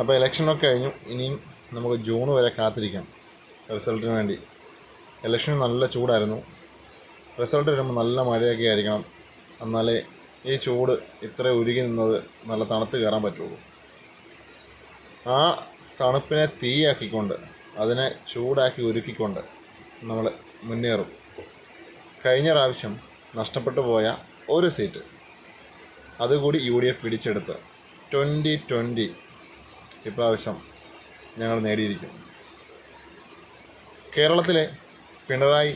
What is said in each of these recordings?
അപ്പോൾ ഇലക്ഷനൊക്കെ കഴിഞ്ഞു. ഇനിയും നമുക്ക് ജൂൺ വരെ കാത്തിരിക്കാം റിസൾട്ടിന് വേണ്ടി. ഇലക്ഷൻ നല്ല ചൂടായിരുന്നു. റിസൾട്ട് വരുമ്പോൾ നല്ല മഴയൊക്കെ ആയിരിക്കണം. എന്നാലേ ഈ ചൂട് ഇത്ര ഉരുകി നിന്നത് നല്ല തണുത്ത് കയറാൻ പറ്റുള്ളൂ. ആ തണുപ്പിനെ തീയാക്കിക്കൊണ്ട് അതിനെ ചൂടാക്കി ഉരുക്കിക്കൊണ്ട് നമ്മൾ മുന്നേറും. കഴിഞ്ഞ പ്രാവശ്യം നഷ്ടപ്പെട്ടു പോയ ഒരു സീറ്റ് അതുകൂടി യു ഡി എഫ് പിടിച്ചെടുത്ത്. ട്വന്റി ട്വന്റി ഇപ്രാവശ്യം ഞങ്ങൾ നേടിയിരിക്കും. കേരളത്തിലെ പിണറായി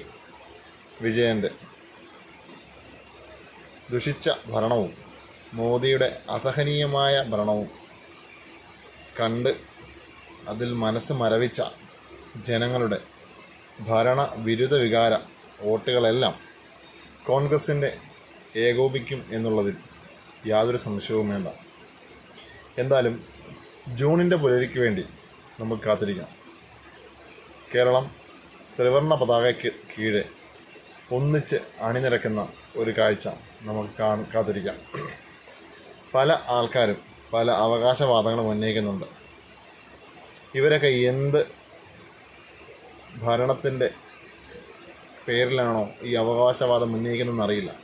വിജയന്റെ ദുഷിച്ച ഭരണവും മോദിയുടെ അസഹനീയമായ ഭരണവും കണ്ട് അതിൽ മനസ്സ് മരവിച്ച ജനങ്ങളുടെ ഭരണ വിരുദ്ധ വികാര വോട്ടുകളെല്ലാം കോൺഗ്രസിന്റെ ഏകോപിക്കും എന്നുള്ളതിൽ യാതൊരു സംശയവും വേണ്ട. എന്തായാലും ജൂണിന്റെ പുലരിക്ക് വേണ്ടി നമ്മൾ കാത്തിരിക്കാം കേരളം ത്രിവർണ പതാകയ്ക്ക് കീഴെ ഒന്നിച്ച് അണിനിരക്കുന്ന ഒരു കാഴ്ച നമുക്ക് കാണ കാത്തിരിക്കാം. പല ആൾക്കാരും പല അവകാശവാദങ്ങളും ഉന്നയിക്കുന്നുണ്ട്. ഇവരൊക്കെ എന്ത് ഭരണത്തിന്റെ പേരിലാണോ ഈ അവകാശവാദം ഉന്നയിക്കുന്നതെന്ന് അറിയില്ല.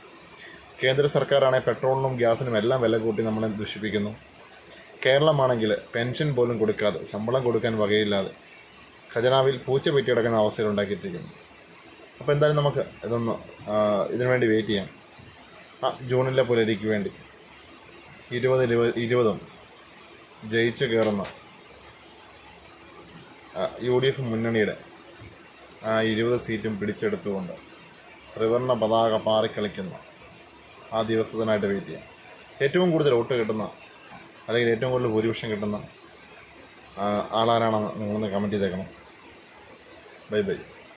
കേന്ദ്ര സർക്കാരാണെങ്കിൽ പെട്രോളിനും ഗ്യാസിനും എല്ലാം വില കൂട്ടി നമ്മളെ ദുഷിപ്പിക്കുന്നു. കേരളമാണെങ്കിൽ പെൻഷൻ പോലും കൊടുക്കാതെ ശമ്പളം കൊടുക്കാൻ വകയില്ലാതെ ഖജനാവിൽ പൂച്ച പെറ്റി കിടക്കുന്ന അവസ്ഥയിൽ ഉണ്ടാക്കിയിട്ടിരിക്കുന്നു. അപ്പോൾ എന്തായാലും നമുക്ക് ഇതൊന്ന് ഇതിനു വേണ്ടി വെയിറ്റ് ചെയ്യാം. ആ ജൂണിലെ പുലരിക്ക് വേണ്ടി. ഇരുപത് ഇരുപത് ഇരുപതും ജയിച്ചു കയറുന്ന യു ഡി എഫ് മുന്നണിയുടെ ആ ഇരുപത് സീറ്റും പിടിച്ചെടുത്തുകൊണ്ട് ത്രിവർണ പതാക പാറിക്കളിക്കുന്ന ആ ദിവസത്തിനായിട്ട് വെയിറ്റ് ചെയ്യാം. ഏറ്റവും കൂടുതൽ വോട്ട് കിട്ടുന്ന അല്ലെങ്കിൽ ഏറ്റവും കൂടുതൽ ഭൂരിപക്ഷം കിട്ടുന്ന ആളാരാണെന്ന് നിങ്ങളൊന്ന് കമന്റ് ചെയ്തേക്കണം. Bye bye